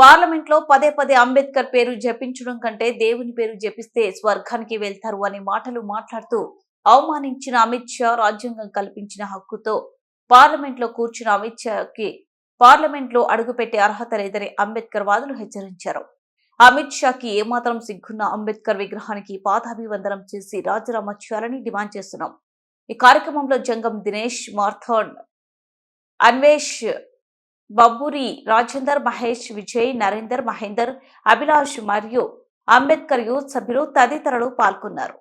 పార్లమెంట్లో పదే పదే అంబేద్కర్ పేరు జపించడం కంటే దేవుని పేరు జపిస్తే స్వర్గానికి వెళ్తారు అనే మాటలు మాట్లాడుతూ అవమానించిన అమిత్ షా రాజ్యాంగం కల్పించిన హక్కుతో పార్లమెంట్లో కూర్చున్న అమిత్ షాకి పార్లమెంట్లో అడుగుపెట్టే అర్హత లేదని అంబేద్కర్ వాదులు హెచ్చరించారు. అమిత్ షాకి ఏమాత్రం సిగ్గున్న అంబేద్కర్ విగ్రహానికి పాదాభివందనం చేసి రాజీనామా చేయాలని డిమాండ్ చేస్తున్నాం. ఈ కార్యక్రమంలో జంగం దినేష్ మార్థాండ్ అన్వేష్ బబ్బూరి రాజేందర్ మహేష్ విజయ్ నరేందర్ మహేందర్ అభిలాష్ మరియు అంబేద్కర్ యూత్ సభ్యులు తదితరులు పాల్గొన్నారు.